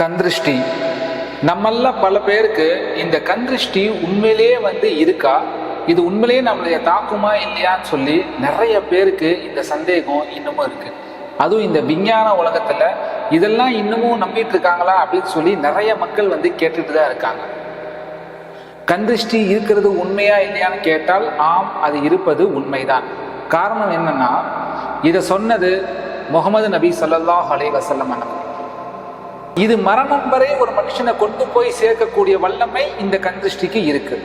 கந்திருஷ்டி நம்மள பல பேருக்கு இந்த கந்திருஷ்டி உண்மையிலேயே வந்து இருக்கா? இது உண்மையிலேயே நம்மளைய தாக்குமா இல்லையான்னு சொல்லி நிறைய பேருக்கு இந்த சந்தேகம் இன்னமும் இருக்கு. அதுவும் இந்த விஞ்ஞான உலகத்துல இதெல்லாம் இன்னமும் நம்பிட்டு இருக்காங்களா அப்படின்னு சொல்லி நிறைய மக்கள் வந்து கேட்டுட்டு தான் இருக்காங்க. கந்திருஷ்டி இருக்கிறது உண்மையா இல்லையான்னு கேட்டால் ஆம் அது இருப்பது உண்மைதான். காரணம் என்னன்னா இதை சொன்னது முகமது நபி சொல்லல்லாஹ் அலைஹி வஸல்லம் அவர்கள். இது மரணம் வரை ஒரு மனுஷனை கொண்டு போய் சேர்க்கக்கூடிய வல்லமை இந்த கந்திருஷ்டிக்கு இருக்கு.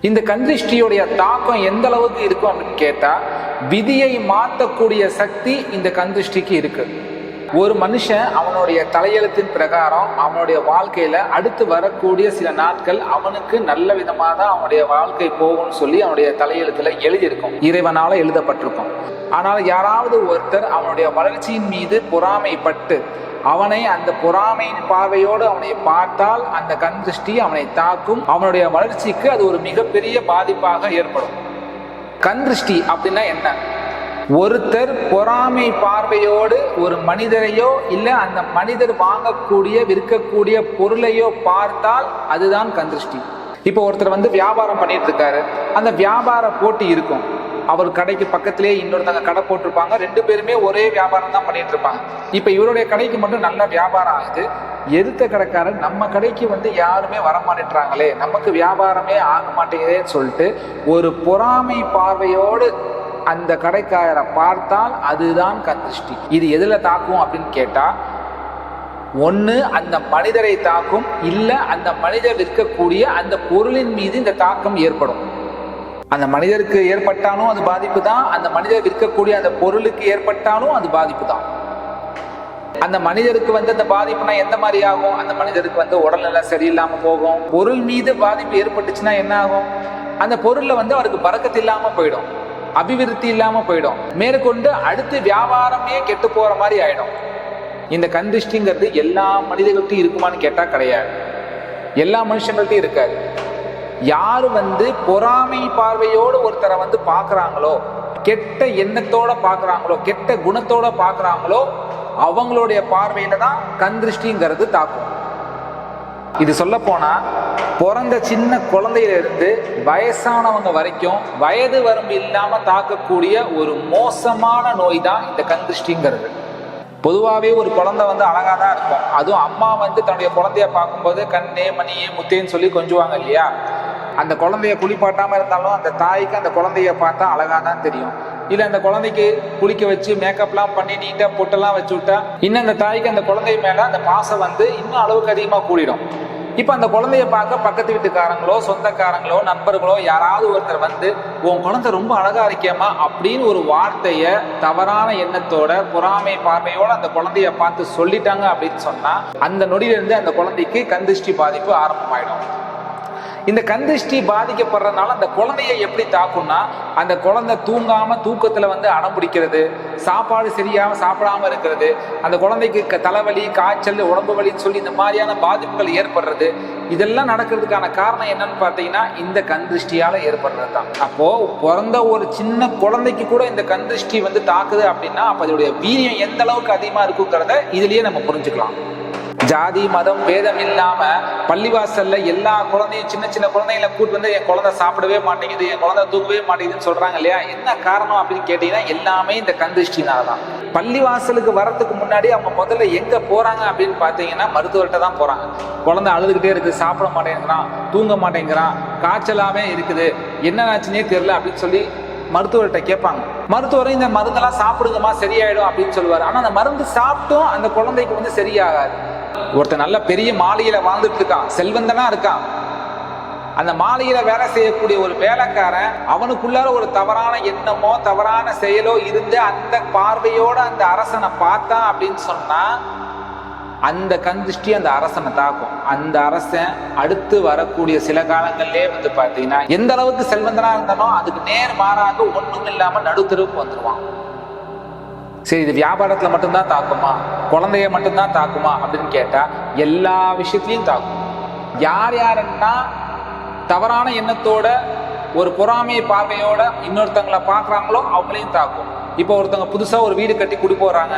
இந்த கந்திருஷ்டியுடைய தாக்கம் எந்த அளவுக்கு இருக்கும் அப்படின்னு கேட்டா விதியை மாற்றக்கூடிய சக்தி இந்த கந்திருஷ்டிக்கு இருக்குது ஒரு மனுஷன் அவனுடைய தலையெழுத்தின் பிரகாரம் அவனுடைய வாழ்க்கையில அடுத்து வரக்கூடிய சில நாட்கள் அவனுக்கு நல்ல விதமாக தான் அவனுடைய வாழ்க்கை போகும்னு சொல்லி அவனுடைய தலையெழுத்துல எழுதியிருக்கும். இறைவனால எழுதப்பட்டிருக்கும். ஆனால் யாராவது ஒருத்தர் அவனுடைய வளர்ச்சியின் மீது பொறாமைப்பட்டு அவனை அந்த பொறாமையின் பார்வையோடு அவனை பார்த்தால் அந்த கண் திருஷ்டி அவனை தாக்கும். அவனுடைய வளர்ச்சிக்கு அது ஒரு மிகப்பெரிய பாதிப்பாக ஏற்படும். கண் திருஷ்டி அப்படின்னா என்ன? ஒருத்தர் பொறாமை பார்வையோடு ஒரு மனிதரையோ இல்லை அந்த மனிதர் வாங்கக்கூடிய விற்கக்கூடிய பொருளையோ பார்த்தால் அதுதான் கந்திருஷ்டி. இப்போ ஒருத்தர் வந்து வியாபாரம் பண்ணிட்டு இருக்காரு அந்த வியாபார போட்டி இருக்கும். அவர் கடைக்கு பக்கத்திலேயே இன்னொருத்தங்க கடை போட்டிருப்பாங்க. ரெண்டு பேருமே ஒரே வியாபாரம் தான் பண்ணிட்டு இருப்பாங்க இப்போ இவருடைய கடைக்கு மட்டும் நல்ல வியாபாரம் ஆகுது. எதிர்த்த கடைக்காரர் நம்ம கடைக்கு வந்து யாருமே வரமாட்டேன்றாங்களே நமக்கு வியாபாரமே ஆக மாட்டேங்குதேன்னு சொல்லிட்டு ஒரு பொறாமை பார்வையோடு அந்த கடைக்காரரை பார்த்தால் அதுதான் கந்திருஷ்டி இது எதில் தாக்கும் அப்படின்னு கேட்டா ஒன்று அந்த மனிதரை தாக்கும் இல்லை அந்த மனிதர் விற்கக்கூடிய அந்த பொருளின் மீது இந்த தாக்கம் ஏற்படும். அந்த மனிதருக்கு ஏற்பட்டாலும் அது பாதிப்பு தான் அந்த மனிதர் விற்கக்கூடிய அந்த பொருளுக்கு ஏற்பட்டாலும் அது பாதிப்பு தான் அந்த மனிதருக்கு வந்து அந்த பாதிப்புனா எந்த மாதிரி ஆகும்? அந்த மனிதருக்கு வந்து உடல்நிலை சரியில்லாம போகும். பொருள் மீது பாதிப்பு ஏற்பட்டுச்சுன்னா என்ன ஆகும்? அந்த பொருள்ல வந்து அவருக்கு பறக்கத்து இல்லாம போயிடும். அபிவிருத்தி இல்லாம போயிடும். மேற்கொண்டு அடுத்து வியாபாரமே கெட்டு போற மாதிரி ஆயிடும். இந்த கந்திஷ்டிங்கிறது எல்லா மனிதர்கள்ட்டையும் இருக்குமான்னு கேட்டா கிடையாது. எல்லா மனுஷங்கள்ட்டையும் இருக்காது. யார் வந்து பொறாமை பார்வையோடு ஒருத்தரை வந்து பார்க்குறாங்களோ கெட்ட எண்ணத்தோட பார்க்குறாங்களோ கெட்ட குணத்தோட பார்க்குறாங்களோ அவங்களுடைய பார்வையில தான் கந்திருஷ்டிங்கிறது தாக்கும். இது சொல்ல போனா பிறந்த சின்ன குழந்தையில இருந்து வயசானவங்க வரைக்கும் வயது வரம்பு இல்லாம தாக்கக்கூடிய ஒரு மோசமான நோய் தான் இந்த கந்திருஷ்டிங்கிறது பொதுவாகவே ஒரு குழந்தை வந்து அழகாக தான் இருக்கும். அதுவும் அம்மா வந்து தன்னுடைய குழந்தைய பார்க்கும்போது கண்ணே மணியே முத்தேன்னு சொல்லி கொஞ்சுவாங்க இல்லையா? அந்த குழந்தைய குளிப்பாட்டாமல் இருந்தாலும் அந்த தாய்க்கு அந்த குழந்தைய பார்த்தா அழகாக தான் தெரியும். இல்லை அந்த குழந்தைக்கு குளிக்க வச்சு மேக்கப்லாம் பண்ணி நீட்டாக பொட்டெல்லாம் வச்சு விட்டா இன்னும் அந்த தாய்க்கு அந்த குழந்தை மேலே அந்த பாசம் வந்து இன்னும் அளவுக்கு அதிகமாக கூடிடும். இப்போ அந்த குழந்தைய பார்க்க பக்கத்து வீட்டுக்காரங்களோ சொந்தக்காரங்களோ நண்பர்களோ யாராவது ஒருத்தர் வந்து உன் குழந்தை ரொம்ப அழகா இருக்கியம்மா அப்படின்னு ஒரு வார்த்தையை தவறான எண்ணத்தோட பொறாமை பார்வையோட அந்த குழந்தைய பார்த்து சொல்லிட்டாங்க அப்படின்னு சொன்னா அந்த நொடியிலிருந்து அந்த குழந்தைக்கு கந்திஷ்டி பாதிப்பு ஆரம்பமாயிடும். இந்த கந்திஷ்டி பாதிக்கப்படுறதுனால அந்த குழந்தைய எப்படி தாக்கும்னா அந்த குழந்தை தூங்காம தூக்கத்துல வந்து அடம் பிடிக்கிறது சாப்பாடு சரியாம சாப்பிடாம இருக்கிறது அந்த குழந்தைக்கு க- தலைவலி காய்ச்சல் உடம்பு வலின்னு சொல்லி இந்த மாதிரியான பாதிப்புகள் ஏற்படுறது இதெல்லாம் நடக்கிறதுக்கான காரணம் என்னன்னு பார்த்தீங்கன்னா இந்த கந்திருஷ்டியால ஏற்படுறது தான் அப்போ பிறந்த ஒரு சின்ன குழந்தைக்கு கூட இந்த கந்திருஷ்டி வந்து தாக்குது அப்படின்னா அப்ப அதோடைய வீரியம் எந்த அளவுக்கு அதிகமா இருக்குங்கிறத இதுலயே நம்ம புரிஞ்சுக்கலாம். ஜாதி மதம் பேதம் இல்லாம பள்ளிவாசல்ல எல்லா குழந்தையும் சின்ன சின்ன குழந்தைங்கள கூட்டு வந்து என் குழந்தை சாப்பிடவே மாட்டேங்குது என் குழந்தை தூங்கவே மாட்டேங்குதுன்னு சொல்றாங்க இல்லையா? என்ன காரணம் அப்படின்னு கேட்டீங்கன்னா எல்லாமே இந்த கந்திருஷ்டினால தான். பள்ளிவாசலுக்கு வரத்துக்கு முன்னாடி அவங்க முதல்ல எங்க போறாங்க அப்படின்னு பார்த்தீங்கன்னா மருத்துவர்கிட்ட தான் போறாங்க. குழந்தை அழுதுகிட்டே இருக்கு சாப்பிட மாட்டேங்கிறான் தூங்க மாட்டேங்கிறான் காய்ச்சலாவே இருக்குது. என்ன ஆச்சுன்னே தெரியல அப்படின்னு சொல்லி மருத்துவர்கிட்ட கேட்பாங்க. மருத்துவரும் இந்த மருந்தெல்லாம் சாப்பிடுங்கம்மா சரியாயிடும் அப்படின்னு சொல்லுவார். ஆனால் அந்த மருந்து சாப்பிட்டும் அந்த குழந்தைக்கு வந்து சரியாகாது. ஒருத்தன் நல்ல பெரிய மாளிகையில வாழ்ந்துட்டு இருக்கான் செல்வந்தனா இருக்கான். அந்த மாளிகையில வேலை செய்யக்கூடிய ஒரு வேலைக்காரன் அவனுக்குள்ளார ஒரு தவறான எண்ணமோ தவறான செயலோ இருந்து அந்த பார்வையோட அந்த அரசனை பார்த்தான் அப்படின்னு சொன்னா அந்த கந்திஷ்டி அந்த அரசனை தாக்கும். அந்த அரசன் அடுத்து வரக்கூடிய சில காலங்கள்லயே வந்து பார்த்தீங்கன்னா எந்த அளவுக்கு செல்வந்தனா இருந்தானோ அதுக்கு நேர் மாறாக ஒண்ணும் இல்லாம நடுத்தருவுக்கு வந்துருவான். சரி இது வியாபாரத்தில் மட்டும்தான் தாக்குமா? குழந்தைய மட்டும்தான் தாக்குமா? அப்படின்னு கேட்டால் எல்லா விஷயத்திலையும் தாக்கும். யார் யாருன்னா தவறான எண்ணத்தோட ஒரு பொறாமை பார்வையோட இன்னொருத்தங்களை பார்க்குறாங்களோ அவங்களையும் தாக்கும். இப்போ ஒருத்தவங்க புதுசாக ஒரு வீடு கட்டி குடி போகிறாங்க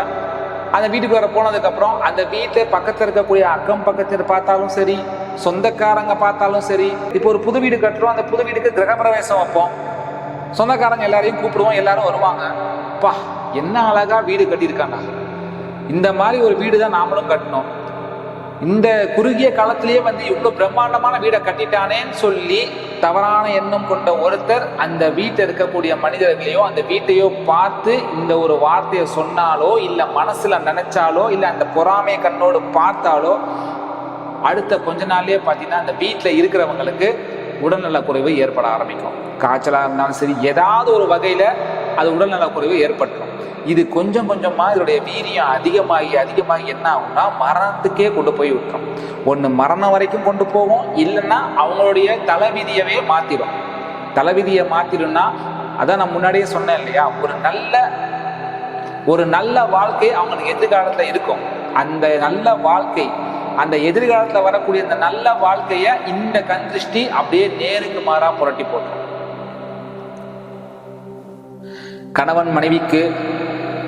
அந்த வீட்டுக்கு வர போனதுக்கப்புறம் அந்த வீட்டில் பக்கத்தில் இருக்கக்கூடிய அக்கம் பக்கத்தில் பார்த்தாலும் சரி சொந்தக்காரங்க பார்த்தாலும் சரி இப்போ ஒரு புது வீடு கட்டுறோம் அந்த புது வீட்டுக்கு கிரகப்பிரவேசம் வைப்போம். சொந்தக்காரங்க எல்லாரையும் கூப்பிடுவோம் எல்லாரும் வருவாங்க. பா என்ன அழகா வீடு கட்டியிருக்காங்க? இந்த மாதிரி ஒரு வீடு தான் நாமளும் கட்டணும் இந்த குறுகிய காலத்திலேயே வந்து இவ்வளவு பிரம்மாண்டமான வீடை கட்டிட்டானேன்னு சொல்லி தவறான எண்ணம் கொண்ட ஒருத்தர் அந்த வீட்டில் இருக்கக்கூடிய மனிதர்களையோ அந்த வீட்டையோ பார்த்து இந்த ஒரு வார்த்தையை சொன்னாலோ இல்லை மனசுல நினைச்சாலோ இல்லை அந்த பொறாமை கண்ணோடு பார்த்தாலோ அடுத்த கொஞ்ச நாள்லயே பார்த்தீங்கன்னா அந்த வீட்டில் இருக்கிறவங்களுக்கு உடல்நலக்குறைவு ஏற்பட ஆரம்பிக்கும். காய்ச்சலாக இருந்தாலும் சரி ஏதாவது ஒரு வகையில் அது உடல்நலக் குறைவு ஏற்பட்டுரும். இது கொஞ்சம் கொஞ்சமாக இதனுடைய வீரியம் அதிகமாகி அதிகமாகி என்ன ஆகும்னா மரணத்துக்கே கொண்டு போய் விட்டுரும். ஒன்று மரணம் வரைக்கும் கொண்டு போகும் இல்லைன்னா அவங்களுடைய தலைவிதியவே மாற்றிடும் தலைவிதியை மாற்றிடும்னா அதான் நான் முன்னாடியே சொன்னேன் இல்லையா ஒரு நல்ல ஒரு நல்ல வாழ்க்கை அவங்களுக்கு எதிர்காலத்தில் இருக்கும். அந்த நல்ல வாழ்க்கை அந்த எதிர்காலத்தில் வரக்கூடிய அந்த நல்ல வாழ்க்கையை இந்த கண் திருஷ்டி அப்படியே நேருக்கு மாறா புரட்டி போட்டோம் கணவன் மனைவிக்கு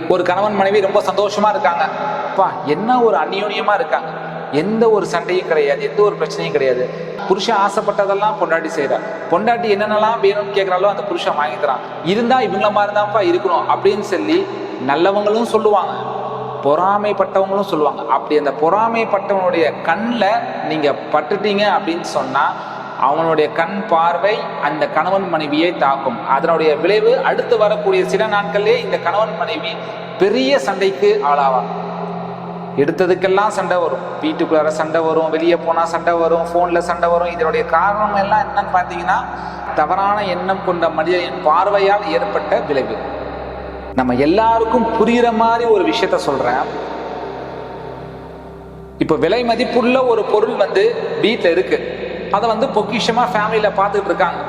ஒரு கணவன் மனைவி ரொம்ப சந்தோஷமா இருக்காங்க. அப்பா என்ன ஒரு அந்யோன்யமா இருக்காங்க? எந்த ஒரு சண்டையும் கிடையாது எந்த ஒரு பிரச்சனையும் கிடையாது. புருஷன் ஆசைப்பட்டதெல்லாம் பொண்டாட்டி செய்யறா பொண்டாட்டி என்னென்னலாம் வேணும்னு கேட்குறாலோ அந்த புருஷன் வாங்கி தரான் இருந்தா இவங்கள மாதிரி தான்ப்பா இருக்கணும் அப்படின்னு சொல்லி நல்லவங்களும் சொல்லுவாங்க. பொறாமைப்பட்டவங்களும் சொல்லுவாங்க. அப்படி அந்த பொறாமைப்பட்டவனுடைய கண்ணில் நீங்க பட்டுட்டீங்க அப்படின்னு சொன்னா அவனுடைய கண் பார்வை அந்த கணவன் மனைவியை தாக்கும். அதனுடைய விளைவு அடுத்து வரக்கூடிய சில நாட்களிலே இந்த கணவன் மனைவி பெரிய சண்டைக்கு ஆளாவாங்க எடுத்ததுக்கெல்லாம் சண்டை வரும். வீட்டுக்குள்ளார சண்டை வரும் வெளியே போனால் சண்டை வரும் ஃபோனில் சண்டை வரும். இதனுடைய காரணம் எல்லாம் என்னன்னு பார்த்தீங்கன்னா தவறான எண்ணம் கொண்ட மனிதனின் பார்வையால் ஏற்பட்ட விளைவு. நம்ம எல்லாருக்கும் புரிகிற மாதிரி ஒரு விஷயத்த சொல்கிறேன் இப்போ விலை மதிப்புள்ள ஒரு பொருள் வந்து வீட்டில் இருக்குது அதை வந்து பொக்கிஷமாக ஃபேமிலியில் பார்த்துட்டு இருக்காங்க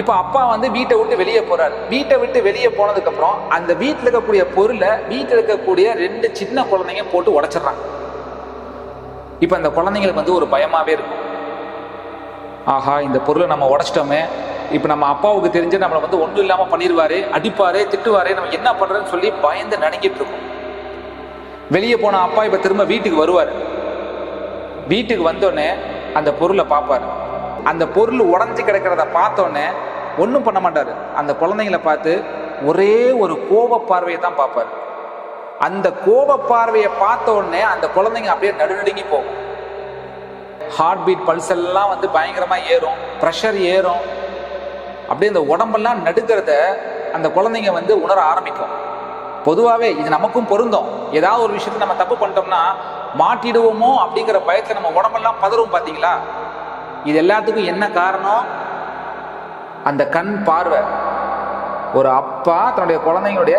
இப்போ அப்பா வந்து வீட்டை விட்டு வெளியே போறாரு. வீட்டை விட்டு வெளியே போனதுக்கப்புறம் அந்த வீட்டில் இருக்கக்கூடிய பொருளை வீட்டில் இருக்கக்கூடிய ரெண்டு சின்ன குழந்தைங்க போட்டு உடச்சிடுறாங்க. இப்போ அந்த குழந்தைங்களுக்கு வந்து ஒரு பயமாவே இருக்கும். ஆஹா இந்த பொருளை நம்ம உடச்சிட்டோமே. இப்போ நம்ம அப்பாவுக்கு தெரிஞ்சு நம்மளை வந்து ஒன்றும் இல்லாமல் பண்ணிடுவாரு அடிப்பாரு திட்டுவாரு நம்ம என்ன பண்ணுறதுன்னு சொல்லி பயந்து நடுங்கிட்டு இருக்கும் வெளியே போன அப்பா இப்போ திரும்ப வீட்டுக்கு வருவார். வீட்டுக்கு வந்தோடனே அந்த பொருளை பார்ப்பாரு. அந்த பொருள் உடஞ்சி கிடக்கிறத பார்த்தோன்னே ஒன்றும் பண்ண மாட்டார். அந்த குழந்தைங்களை பார்த்து ஒரே ஒரு கோப பார்வையை தான் பார்ப்பாரு. அந்த கோப பார்வையை பார்த்த உடனே அந்த குழந்தைங்க அப்படியே நடுநடுங்கி போகும். ஹார்ட் பீட் பல்ஸ் எல்லாம் வந்து பயங்கரமாக ஏறும். ப்ரெஷர் ஏறும். அப்படியே இந்த உடம்பெல்லாம் நடுக்கிறத அந்த குழந்தைங்க வந்து உணர ஆரம்பிக்கும். பொதுவாகவே இது நமக்கும் பொருந்தும். ஏதாவது ஒரு விஷயத்தை நம்ம தப்பு பண்ணிட்டோம்னா மாட்டிடுவோமோ அப்படிங்கிற பயத்தில் நம்ம உடம்பெல்லாம் பதறும் பார்த்தீங்களா இது எல்லாத்துக்கும் என்ன காரணம்? அந்த கண் பார்வை. ஒரு அப்பா தன்னுடைய குழந்தைங்களுடைய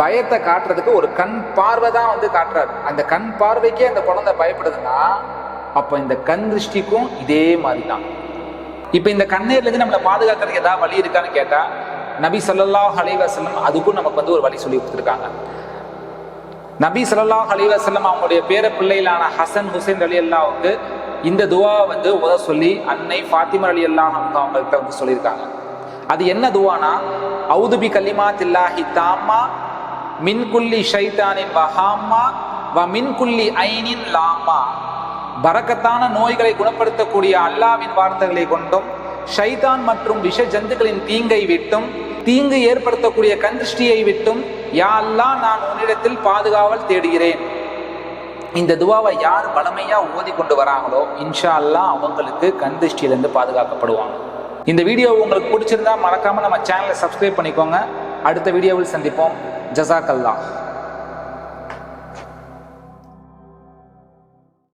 பயத்தை காட்டுறதுக்கு ஒரு கண் பார்வை தான் வந்து காட்டுறாரு. அந்த கண் பார்வைக்கே அந்த குழந்தை பயப்படுதுன்னா அப்போ இந்த கண் திருஷ்டிக்கும் இதே மாதிரி தான் இப்போ இந்த கண்ணீர்லேருந்து நம்மளை பாதுகாக்கிறதுக்கு ஏதாவது வழி இருக்கான்னு கேட்டால் நபி சொல்லல்லா அலைஹி செல்லம் அதுக்கும் நமக்கு வந்து ஒரு வழி சொல்லி கொடுத்துருக்காங்க. நபி ஸல்லல்லாஹு அலிவாசல்லம் அவங்களுடைய பேர பிள்ளையிலான ஹசன் ஹுசைன் அலி அல்லாவுக்கு இந்த துவா வந்து உத சொல்லி அன்னை ஃபாத்திமர் அலி அல்லாஹ் அவங்கள்ட்ட வந்து சொல்லியிருக்காங்க. அது என்ன துவானா? அவுதுபி கலிமா தில்லாஹி தாம்மா மின் குல்லி ஷைத்தானின் வஹாம்மா வ மின்குல்லி ஐனின் லாமா பரக்கத்தான நோய்களை குணப்படுத்தக்கூடிய அல்லாவின் வார்த்தைகளை கொண்டும் ஷைதான் மற்றும் விஷ ஜந்துக்களின் தீங்கை விட்டும் தீங்கு ஏற்படுத்தக்கூடிய கந்திருஷ்டியை விட்டும் யா நான் உன்னிடத்தில் பாதுகாவல் தேடுகிறேன். இந்த துவாவை யார் பலமையா ஓதி கொண்டு வராங்களோ இன்ஷா அல்லாஹ் அவங்களுக்கு கண் திருஷ்டியிலிருந்து பாதுகாக்கப்படுவாங்க. இந்த வீடியோ உங்களுக்கு பிடிச்சிருந்தா மறக்காம நம்ம சேனலை சப்ஸ்கிரைப் பண்ணிக்கோங்க. அடுத்த வீடியோவில் சந்திப்போம். ஜசாக் அல்லாஹ்